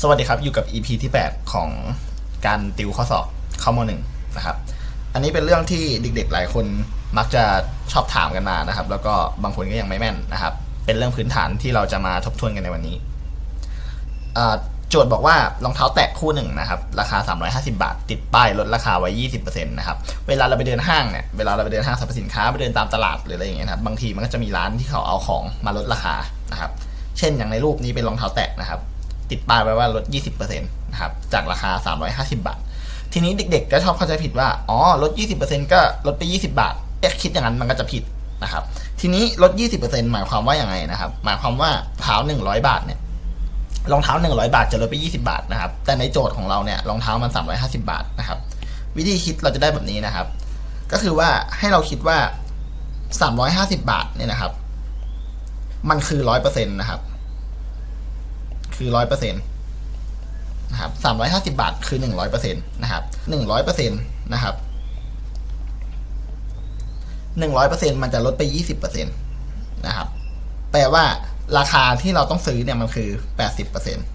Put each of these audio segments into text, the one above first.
สวัสดีครับ อยู่กับ EP ที่ 8 ของการติวข้อสอบเข้ามหนึ่งนะครับ อันนี้เป็นเรื่องที่เด็กๆ หลายคนมักจะชอบถามกันมานะครับ แล้วก็บางคนก็ยังไม่แม่นนะครับ เป็นเรื่องพื้นฐานที่เราจะมาทบทวนกันในวันนี้โจทย์บอกว่ารองเท้าแตะคู่หนึ่งนะครับ ราคา 350 บาท ติดป้ายลดราคาไว้ 20%นะครับ เวลาเราไปเดินห้างเนี่ย เวลาเราไปเดินห้างสรรพสินค้าไปเดินตามตลาดหรืออะไรอย่างเงี้ยครับ บางทีมันก็จะมีร้านที่เขาเอาของมาลดราคานะครับ เช่นอย่างในรูปนี้เป็นรองเท้าแตะนะครับ ติดป้ายไว้ว่าลด 20%นะครับ จากราคา 350 บาท ทีนี้เด็กๆ ก็ชอบเข้าใจผิดว่า อ๋อ ลด 20%ก็ลดไป 20 บาทเอ๊ะคิดอย่างนั้นมันก็จะผิดนะครับ ทีนี้ลด 20%หมายความว่าอย่างไงนะครับ หมายความว่าเท้า 100 บาทเนี่ย รองเท้า 100 บาทจะลดไป 20 บาทนะครับ แต่ในโจทย์ของเราเนี่ย รองเท้ามัน 350 บาทนะครับ วิธีคิดเราจะได้แบบนี้นะครับ ก็คือว่าให้เราคิดว่า 350 บาทเนี่ยนะครับ มันคือ 100%นะครับ คือร้อยเปอร์เซ็นต์นะครับสามร้อยห้าสิบาทคือหนึ่งร้อยเปอร์เซ็นต์นะครับหนึ่งร้อยเปอร์เซ็นต์นะครับหนึ่งร้อยเปอร์เซ็นต์มันจะลดไปยี่สิบเปอร์เซ็นต์นะครับ แปลว่าราคาที่เราต้องซื้อเนี่ยมันคือแปดสิบเปอร์เซ็นต์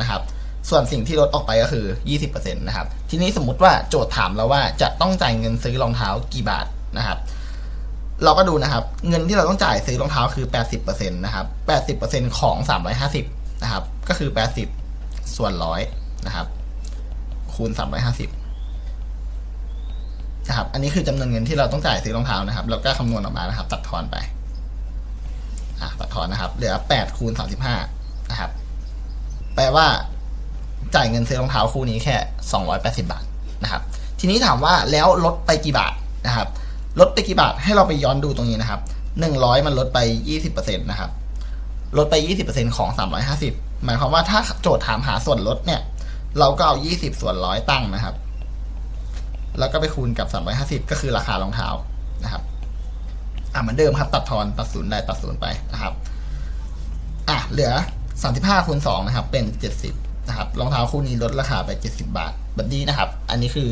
นะครับ ส่วนสิ่งที่ลดออกไปก็คือยี่สิบเปอร์เซ็นต์นะครับ ทีนี้สมมติว่าโจทย์ถามเราว่าจะต้องจ่ายเงินซื้อรองเท้ากี่บาทนะครับ เราก็ดูนะครับ เงินที่เราต้องจ่ายซื้อรองเท้าคือแปดสิบเปอร์เซ็นต์นะครับแปดสิบเปอร์เซ็นต์ของสามร้อยห้าสิบ นะครับ ก็คือ 80 ส่วนร้อยนะครับ คูณ 350นะครับ อันนี้คือจำนวนเงินที่เราต้องจ่ายซื้อรองเท้านะครับแล้วก็คำนวณออกมานะครับ ตัดทอนไปอะตัดทอนนะครับ เหลือ 8 คูณ 35 นะครับ แปลว่าจ่ายเงินซื้อรองเท้าคู่นี้แค่ 280 บาทนะครับ ทีนี้ถามว่าแล้วลดไปกี่บาทนะครับ ลดไปกี่บาทให้เราไปย้อนดูตรงนี้นะครับ 100 มันลดไป 20%นะครับ ลดไป 20%ของ 350 หมายความว่าถ้าโจทย์ถามหาส่วนลดเนี่ย เราก็เอา 20 ส่วนร้อยตั้งนะครับ แล้วก็ไปคูณกับ 350 ก็คือราคารองเท้านะครับอะเหมือนเดิมครับ ตัดทอนตัดศูนย์ได้ตัดศูนย์ไปนะครับอะเหลือ 35คูณ2นะครับ เป็น 70นะครับรองเท้าคู่นี้ลดราคาไป 70 บาท แบบนี้นะครับ อันนี้คือ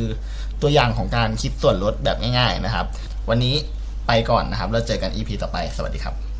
ตัวอย่างของการคิดส่วนลดแบบง่าย ๆนะครับ วันนี้ไปก่อนนะครับแล้วเจอกัน EP ต่อไป สวัสดีครับ